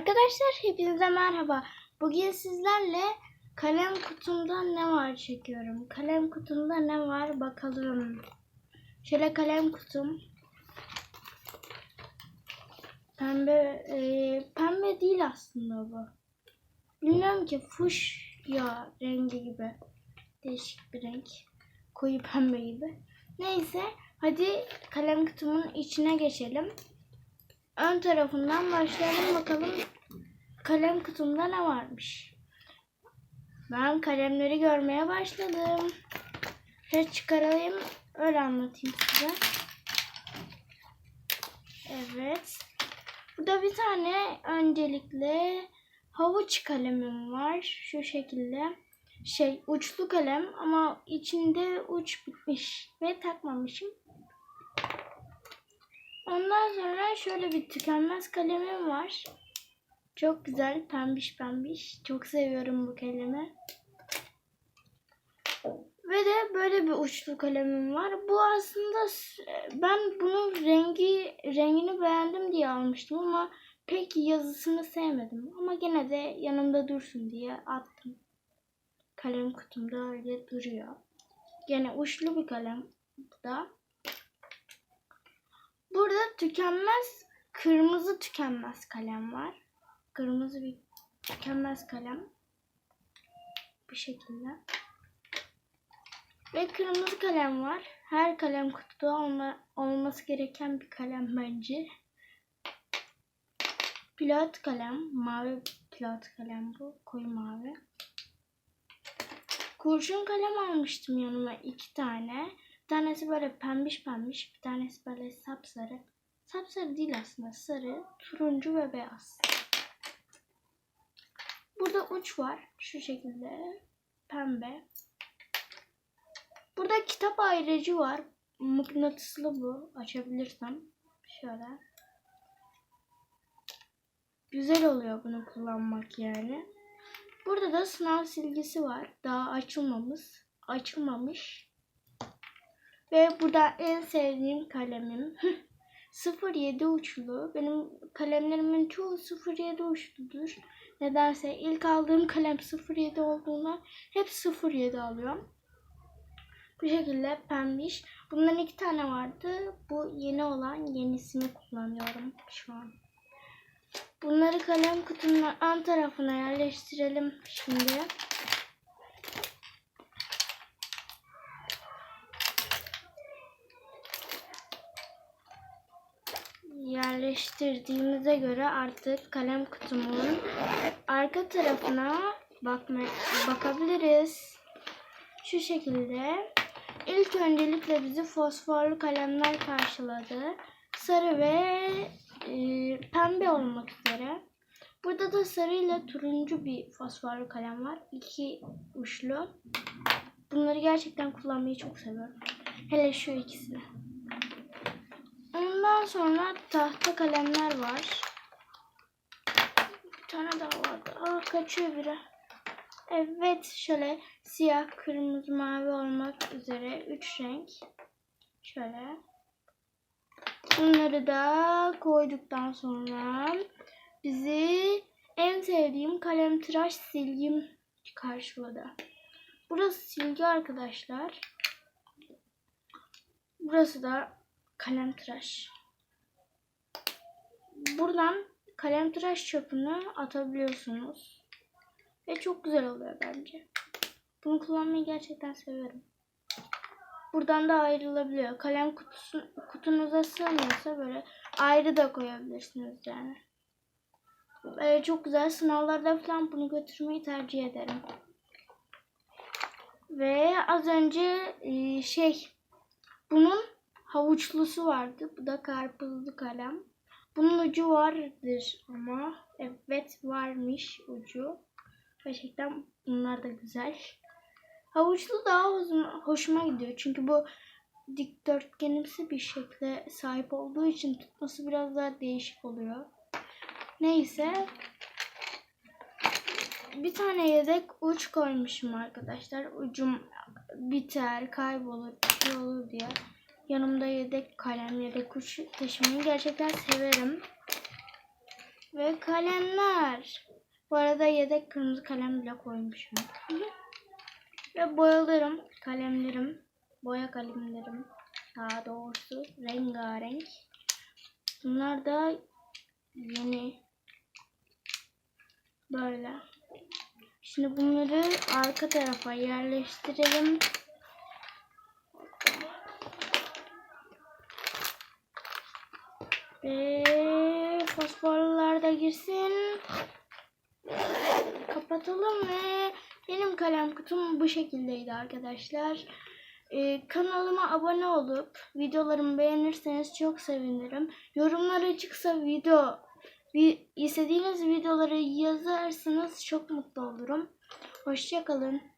Arkadaşlar hepinize merhaba. Bugün sizlerle kalem kutumda ne var çekiyorum. Kalem kutumda ne var bakalım. Şöyle kalem kutum. Pembe e, pembe değil aslında bu. Bilmiyorum ki fuş ya rengi gibi. Değişik bir renk. Koyu pembe gibi. Neyse hadi kalem kutumun içine geçelim. Ön tarafından başlayalım bakalım kalem kutumda ne varmış. Ben kalemleri görmeye başladım. Şöyle çıkarayım öyle anlatayım size. Evet. Burada bir tane öncelikle havuç kalemim var. Şu şekilde. Şey uçlu kalem ama içinde uç bitmiş ve takmamışım. Ondan sonra şöyle bir tükenmez kalemim var. Çok güzel pembiş pembiş. Çok seviyorum bu kalemi. Ve de böyle bir uçlu kalemim var. Bu aslında ben bunun rengi rengini beğendim diye almıştım ama pek yazısını sevmedim. Ama gene de yanımda dursun diye attım. Kalem kutumda öyle duruyor. Gene uçlu bir kalem bu da. Burada tükenmez kırmızı tükenmez kalem var. Kırmızı bir tükenmez kalem. Bu şekilde. Ve kırmızı kalem var. Her kalem kutuda olma, olması gereken bir kalem bence. Pilot kalem. Mavi pilot kalem bu. Koyu mavi. Kurşun kalem almıştım yanıma iki tane. Tanesi böyle pembiş pembiş. Bir tanesi böyle sapsarı. Sapsarı değil aslında. Sarı, turuncu ve beyaz. Burada uç var. Şu şekilde. Pembe. Burada kitap ayrıcı var. Mıknatıslı bu. Açabilirsem. Şöyle. Güzel oluyor bunu kullanmak yani. Burada da sınav silgisi var. Daha açılmamış. Açılmamış. Ve burada en sevdiğim kalemim. 07 uçlu. Benim kalemlerimin çoğu 07 uçludur. Nedense ilk aldığım kalem 07 olduğuna hep 07 alıyorum. Bu şekilde pembiş. Bundan iki tane vardı. Bu yeni olan yenisini kullanıyorum şu an. Bunları kalem kutunun ön tarafına yerleştirelim şimdi. Yerleştirdiğimize göre artık kalem kutumun arka tarafına bakma bakabiliriz. Şu şekilde. İlk öncelikle bizi fosforlu kalemler karşıladı. Sarı ve e, pembe olmak üzere. Burada da sarı ile turuncu bir fosforlu kalem var. İki uçlu. Bunları gerçekten kullanmayı çok seviyorum. Hele şu ikisini. Ondan sonra tahta kalemler var. Bir tane daha vardı. Aa kaçıyor biri. Evet şöyle siyah, kırmızı, mavi olmak üzere üç renk. Şöyle. Bunları da koyduktan sonra bizi en sevdiğim kalem tıraş silgim karşıladı. Burası silgi arkadaşlar. Burası da kalem tıraş. Buradan kalem tıraş çöpünü atabiliyorsunuz. Ve çok güzel oluyor bence. Bunu kullanmayı gerçekten seviyorum. Buradan da ayrılabiliyor. Kalem kutusu, kutunuza sığmıyorsa böyle ayrı da koyabilirsiniz yani. Ee, çok güzel. Sınavlarda falan bunu götürmeyi tercih ederim. Ve az önce e, şey bunun havuçlusu vardı. Bu da karpuzlu kalem. Bunun ucu vardır ama evet varmış ucu. Gerçekten bunlar da güzel. Havuçlu daha hoşuma, hoşuma gidiyor. Çünkü bu dikdörtgenimsi bir şekle sahip olduğu için tutması biraz daha değişik oluyor. Neyse. Bir tane yedek uç koymuşum arkadaşlar. Ucum biter, kaybolur, olur diye. Yanımda yedek kalem, yedek uç taşımayı gerçekten severim. Ve kalemler. Bu arada yedek kırmızı kalem bile koymuşum. Ve boyalarım, kalemlerim, boya kalemlerim daha doğrusu rengarenk. Bunlar da yeni. Böyle. Şimdi bunları arka tarafa yerleştirelim. Ve fosforlar da girsin. Kapatalım ve benim kalem kutum bu şekildeydi arkadaşlar. Ee, kanalıma abone olup videolarımı beğenirseniz çok sevinirim. Yorumlar açıksa video vi, istediğiniz videoları yazarsanız çok mutlu olurum. Hoşçakalın.